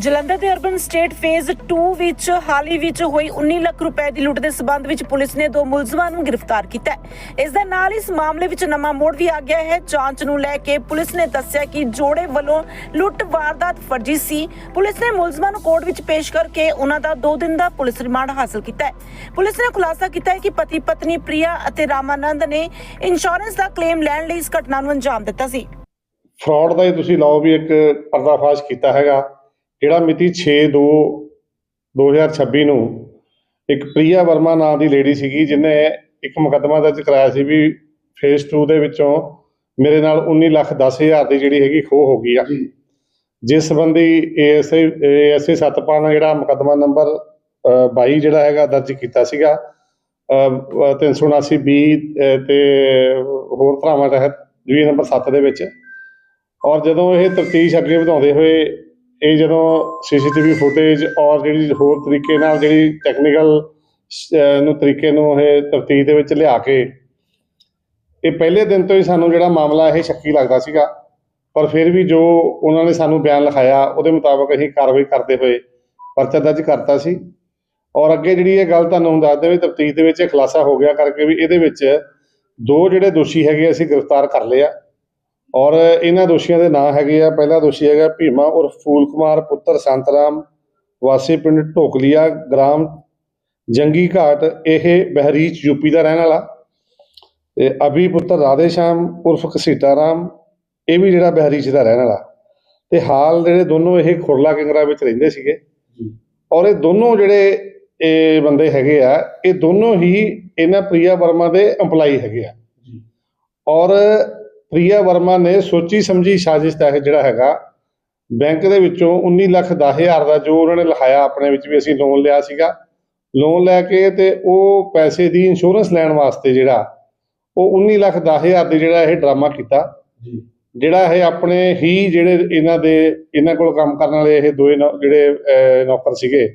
ਜਲੰਧਰ ਦੇ urban state phase 2 ਵਿੱਚ, ਹਾਲ ਹੀ ਵਿੱਚ ਹੋਈ 19 ਲੱਖ ਰੁਪਏ ਦੀ ਲੁੱਟ ਦੇ ਸਬੰਧ ਵਿੱਚ ਪੁਲਿਸ ਨੇ ਦੋ ਮੁਲਜ਼ਮਾਂ ਨੂੰ ਗ੍ਰਿਫਤਾਰ ਕੀਤਾ ਹੈ। ਇਸ ਦੇ ਨਾਲ ਇਸ ਮਾਮਲੇ ਵਿੱਚ ਨਵਾਂ ਮੋੜ ਵੀ ਆ ਗਿਆ ਹੈ। ਜਾਂਚ ਨੂੰ ਲੈ ਕੇ ਪੁਲਿਸ ਨੇ ਦੱਸਿਆ ਕਿ ਜੋੜੇ ਵੱਲੋਂ ਲੁੱਟ ਵਾਰਦਾਤ ਫਰਜੀ ਸੀ। ਪੁਲਿਸ ਨੇ ਮੁਲਜ਼ਮਾਂ ਨੂੰ ਕੋਰਟ ਵਿੱਚ ਪੇਸ਼ ਕਰਕੇ ਉਹਨਾਂ ਦਾ 2 ਦਿਨ ਦਾ ਪੁਲਿਸ ਰਿਮਾਂਡ ਹਾਸਲ ਕੀਤਾ ਹੈ। ਪੁਲਿਸ ਨੇ ਖੁਲਾਸਾ ਕੀਤਾ ਹੈ ਕਿ ਪਤੀ ਪਤਨੀ ਪ੍ਰਿਆ ਅਤੇ ਰਾਮਾਨੰਦ ਨੇ ਇੰਸ਼ੋਰੈਂਸ ਦਾ ਕਲੇਮ ਲੈਣ ਲਈ ਇਸ ਘਟਨਾ ਨੂੰ ਅੰਜਾਮ ਦਿੱਤਾ ਸੀ। ਫਰਾਡ ਦਾ ਹੀ ਤੁਸੀਂ ਲਾਓ ਵੀ ਇੱਕ ਪਰਦਾਫਾਸ਼ ਕੀਤਾ ਹੈਗਾ। ਜਿਹੜਾ ਮਿਤੀ 6/2 2026 ਨੂੰ ਇੱਕ ਪ੍ਰਿਆ ਵਰਮਾ ਨਾਂ ਦੀ ਲੇਡੀ ਸੀਗੀ ਜਿਹਨੇ ਇੱਕ ਮੁਕੱਦਮਾ ਦਰਜ ਕਰਾਇਆ ਸੀ ਵੀ ਫੇਸ 2 ਦੇ ਵਿੱਚੋਂ ਮੇਰੇ ਨਾਲ 19 ਲੱਖ 10 ਹਜ਼ਾਰ ਦੀ ਜਿਹੜੀ ਹੈਗੀ ਖੋਹ ਹੋ ਗਈ ਆ। ਜਿਸ ਸੰਬੰਧੀ ਏਐਸਏ ਏਐਸਏ ਸਤਪਾਲ ਜਿਹੜਾ ਮੁਕੱਦਮਾ ਨੰਬਰ 22 ਜਿਹੜਾ ਹੈਗਾ ਦਰਜ ਕੀਤਾ ਸੀਗਾ 379 ਬੀ ਤੇ ਹੋਰ ਧਾਰਾਵਾਂ ਤਹਿਤ ਡਿਵੀਜ਼ਨ ਨੰਬਰ 7 ਦੇ ਵਿੱਚ। ਔਰ ਜਦੋਂ ਇਹ ਤਫਤੀਸ਼ ਅੱਗੇ ਵਧਾਉਂਦੇ ਹੋਏ ਇਹ ਜਦੋਂ ਸੀਸੀਟੀਵੀ ਫੁਟੇਜ ਔਰ ਜਿਹੜੀ ਹੋਰ ਤਰੀਕੇ ਨਾਲ ਜਿਹੜੀ ਟੈਕਨੀਕਲ ਨੂੰ ਤਰੀਕੇ ਨੂੰ ਇਹ ਤਫਤੀਸ਼ ਦੇ ਵਿੱਚ ਲਿਆ ਕੇ, ਇਹ ਪਹਿਲੇ ਦਿਨ ਤੋਂ ਹੀ ਸਾਨੂੰ ਜਿਹੜਾ ਮਾਮਲਾ ਇਹ ਸ਼ੱਕੀ ਲੱਗਦਾ ਸੀਗਾ। ਪਰ ਫਿਰ ਵੀ ਜੋ ਉਹਨਾਂ ਨੇ ਸਾਨੂੰ ਬਿਆਨ ਲਿਖਾਇਆ, ਉਹਦੇ ਮੁਤਾਬਕ ਅਸੀਂ ਕਾਰਵਾਈ ਕਰਦੇ ਹੋਏ ਪਰਚਾ ਦਰਜ ਕਰਤਾ ਸੀ। ਔਰ ਅੱਗੇ ਜਿਹੜੀ ਇਹ ਗੱਲ ਤੁਹਾਨੂੰ ਦੱਸਦੇ ਵੀ ਤਫਤੀਸ਼ ਦੇ ਵਿੱਚ ਇਹ ਖੁਲਾਸਾ ਹੋ ਗਿਆ ਕਰਕੇ ਵੀ ਇਹਦੇ ਵਿੱਚ ਦੋ ਜਿਹੜੇ ਦੋਸ਼ੀ ਹੈਗੇ ਅਸੀਂ ਗ੍ਰਿਫਤਾਰ ਕਰ ਲਏ ਆ। ਔਰ ਇਹਨਾਂ ਦੋਸ਼ੀਆਂ ਦੇ ਨਾਂ ਹੈਗੇ ਆ। ਪਹਿਲਾ ਦੋਸ਼ੀ ਹੈਗਾ ਭੀਮਾ ਉਰਫ ਫੂਲ ਕੁਮਾਰ ਪੁੱਤਰ ਸੰਤਰਾਮ ਵਾਸੀ ਪਿੰਡ ਢੋਕਲੀਆ ਗ੍ਰਾਮ ਜੰਗੀ ਘਾਟ ਇਹ ਬਹਿਰੀਚ ਯੂਪੀ ਦਾ ਰਹਿਣ ਵਾਲਾ। ਤੇ ਅਭੀ ਪੁੱਤਰ ਰਾਧੇ ਸ਼ਾਮ ਉਰਫ ਘਸੀਟਾ ਰਾਮ ਇਹ ਵੀ ਜਿਹੜਾ ਬਹਿਰੀਚ ਦਾ ਰਹਿਣ ਵਾਲਾ। ਤੇ ਹਾਲ ਜਿਹੜੇ ਦੋਨੋਂ ਇਹ ਖੁਰਲਾ ਕਿੰਗਰਾ ਵਿੱਚ ਰਹਿੰਦੇ ਸੀਗੇ। ਔਰ ਇਹ ਦੋਨੋਂ ਜਿਹੜੇ ਇਹ ਬੰਦੇ ਹੈਗੇ ਆ ਇਹ ਦੋਨੋਂ ਹੀ ਇਹਨਾਂ ਪ੍ਰਿਆ ਵਰਮਾ ਦੇ EMPLOYE ਹੈਗੇ ਆ। ਔਰ ਪ੍ਰਿਆ ਵਰਮਾ ਨੇ ਸੋਚੀ ਸਮਝੀ ਸਾਜ਼ਿਸ਼ ਤਹਿਤ ਜਿਹੜਾ ਹੈਗਾ ਬੈਂਕ ਦੇ ਵਿੱਚੋਂ 19 ਲੱਖ 10 ਹਜ਼ਾਰ ਦਾ ਜੋ ਉਹਨਾਂ ਨੇ ਲਿਖਾਇਆ ਆਪਣੇ ਵਿੱਚ ਵੀ ਅਸੀਂ ਲੋਨ ਲਿਆ ਸੀਗਾ। ਲੋਨ ਲੈ ਕੇ ਤੇ ਉਹ ਪੈਸੇ ਦੀ ਇੰਸ਼ੋਰੈਂਸ ਲੈਣ ਵਾਸਤੇ ਜਿਹੜਾ ਉਹ 19 ਲੱਖ 10 ਹਜ਼ਾਰ ਦੀ ਜਿਹੜਾ ਇਹ ਡਰਾਮਾ ਕੀਤਾ। ਜਿਹੜਾ ਇਹ ਆਪਣੇ ਹੀ ਜਿਹੜੇ ਇਹਨਾਂ ਦੇ ਇਹਨਾਂ ਕੋਲ ਕੰਮ ਕਰਨ ਵਾਲੇ ਇਹ ਦੋਏ ਜਿਹੜੇ ਨੌਕਰ ਸੀਗੇ।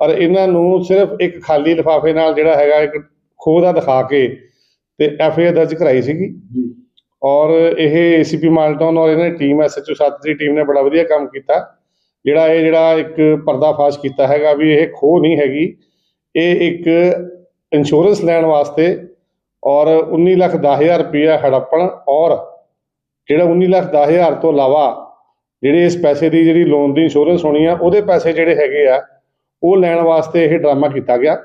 ਪਰ ਇਹਨਾਂ ਨੂੰ ਸਿਰਫ ਇੱਕ ਖਾਲੀ ਲਿਫਾਫੇ ਨਾਲ ਜਿਹੜਾ ਹੈਗਾ ਇੱਕ ਖੋਹ ਦਾ ਦਿਖਾ ਕੇ ਤੇ ਐਫ ਆਈ ਆਰ ਦਰਜ ਕਰਾਈ ਸੀਗੀ। ਔਰ ਇਹ ਏਸੀਪੀ ਮਾਲਟਨ ਔਰ ਇਹਨਾਂ ਦੀ ਟੀਮ ਐਸਐਚਓ 7 ਦੀ ਟੀਮ ਨੇ ਬੜਾ ਵਧੀਆ ਕੰਮ ਕੀਤਾ। ਜਿਹੜਾ ਇਹ ਜਿਹੜਾ ਇੱਕ ਪਰਦਾਫਾਸ਼ ਕੀਤਾ ਹੈਗਾ ਵੀ ਇਹ ਖੋ ਨਹੀਂ ਹੈਗੀ। ਇਹ ਇੱਕ ਇੰਸ਼ੋਰੈਂਸ ਲੈਣ ਵਾਸਤੇ ਔਰ 19 ਲੱਖ 10 ਹਜ਼ਾਰ ਰੁਪਇਆ ਹੜੱਪਣ ਔਰ ਜਿਹੜਾ 19 ਲੱਖ 10 ਹਜ਼ਾਰ ਤੋਂ ਇਲਾਵਾ ਜਿਹੜੇ ਇਸ ਪੈਸੇ ਦੀ ਜਿਹੜੀ ਲੋਨ ਦੀ ਇੰਸ਼ੋਰੈਂਸ ਹੋਣੀ ਆ, ਉਹਦੇ ਪੈਸੇ ਜਿਹੜੇ ਹੈਗੇ ਆ, ਉਹ ਲੈਣ ਵਾਸਤੇ ਇਹ ਡਰਾਮਾ ਕੀਤਾ ਗਿਆ।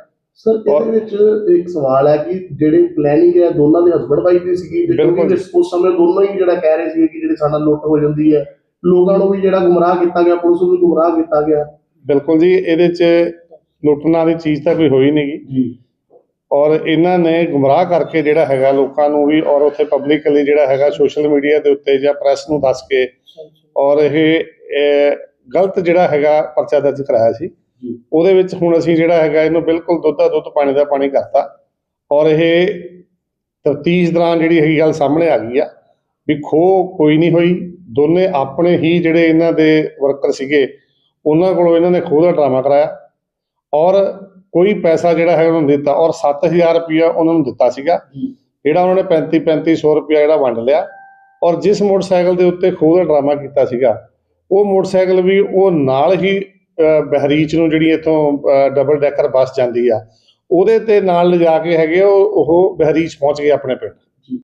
ਸਰ ਇਹਦੇ ਵਿੱਚ ਇੱਕ ਸਵਾਲ ਹੈ ਕਿ ਜਿਹੜੇ ਪਲੈਨਿੰਗ ਹੈ ਦੋਨਾਂ ਦੇ ਹਸਬੰਡ ਵਾਈਫ ਦੀ ਸੀਗੀ। ਕਿਉਂਕਿ ਉਸ ਸਮੇਂ ਦੋਨੋਂ ਹੀ ਜਿਹੜਾ ਕਹਿ ਰਹੇ ਸੀ ਕਿ ਜਿਹੜੇ ਸਾਡਾ ਲੁੱਟ ਹੋ ਜਾਂਦੀ ਹੈ ਲੋਕਾਂ ਨੂੰ ਵੀ ਜਿਹੜਾ ਗੁੰਮਰਾਹ ਕੀਤਾ ਗਿਆ ਪੁਲਿਸ ਨੂੰ ਵੀ ਗੁੰਮਰਾਹ ਕੀਤਾ ਗਿਆ ਬਿਲਕੁਲ ਜੀ ਇਹਦੇ 'ਚ ਲੁੱਟਣਾ ਦੀ ਚੀਜ਼ ਤਾਂ ਕੋਈ ਹੋਈ ਨਹੀਂਗੀ ਜੀ ਔਰ ਇਹਨਾਂ ਨੇ ਗੁੰਮਰਾਹ ਕਰਕੇ ਜਿਹੜਾ ਹੈਗਾ ਲੋਕਾਂ ਨੂੰ ਵੀ ਔਰ ਉੱਥੇ ਪਬਲਿਕਲੀ ਜਿਹੜਾ ਹੈਗਾ ਸੋਸ਼ਲ ਮੀਡੀਆ ਦੇ ਉੱਤੇ ਜਾਂ ਪ੍ਰੈਸ ਨੂੰ ਦੱਸ ਕੇ ਔਰ ਇਹ ਗਲਤ ਜਿਹੜਾ ਹੈਗਾ ਪਰਚਾ ਦਰਜ ਕਰਾਇਆ ਸੀ। ਉਹਦੇ ਵਿੱਚ ਹੁਣ ਅਸੀਂ ਜਿਹੜਾ ਹੈਗਾ ਇਹਨੂੰ ਬਿਲਕੁਲ ਦੁੱਧ ਦਾ ਦੁੱਧ ਪਾਣੀ ਦਾ ਪਾਣੀ ਕਰਤਾ। ਔਰ ਇਹ ਤਫਤੀਸ਼ ਦੌਰਾਨ ਜਿਹੜੀ ਹੈਗੀ ਗੱਲ ਸਾਹਮਣੇ ਆ ਗਈ ਆ ਵੀ ਖੋਹ ਕੋਈ ਨਹੀਂ ਹੋਈ। ਦੋਨੇ ਆਪਣੇ ਹੀ ਜਿਹੜੇ ਇਹਨਾਂ ਦੇ ਵਰਕਰ ਸੀਗੇ ਉਹਨਾਂ ਕੋਲੋਂ ਇਹਨਾਂ ਨੇ ਖੋਹ ਦਾ ਡਰਾਮਾ ਕਰਾਇਆ। ਔਰ ਕੋਈ ਪੈਸਾ ਜਿਹੜਾ ਹੈ ਉਹਨਾਂ ਨੂੰ ਦਿੱਤਾ। ਔਰ 7000 ਰੁਪਇਆ ਉਹਨਾਂ ਨੂੰ ਦਿੱਤਾ ਸੀਗਾ। ਜਿਹੜਾ ਉਹਨਾਂ ਨੇ 35 3500 ਰੁਪਇਆ ਜਿਹੜਾ ਵੰਡ ਲਿਆ। ਔਰ ਜਿਸ ਮੋਟਰਸਾਈਕਲ ਦੇ ਉੱਤੇ ਖੋਹ ਦਾ ਡਰਾਮਾ ਕੀਤਾ ਸੀਗਾ ਉਹ ਮੋਟਰਸਾਈਕਲ ਵੀ ਉਹ ਨਾਲ ਹੀ ਬਹਿਰੀਚ ਨੂੰ ਜਿਹੜੀ ਇੱਥੋਂ ਡਬਲ ਡੈਕਰ ਬੱਸ ਜਾਂਦੀ ਆ, ਉਹਦੇ ਤੇ ਨਾਲ ਲਿਜਾ ਕੇ ਹੈਗੇ ਉਹ ਉਹ ਬਹਿਰੀਚ ਪਹੁੰਚ ਗਏ ਆਪਣੇ ਪਿੰਡ।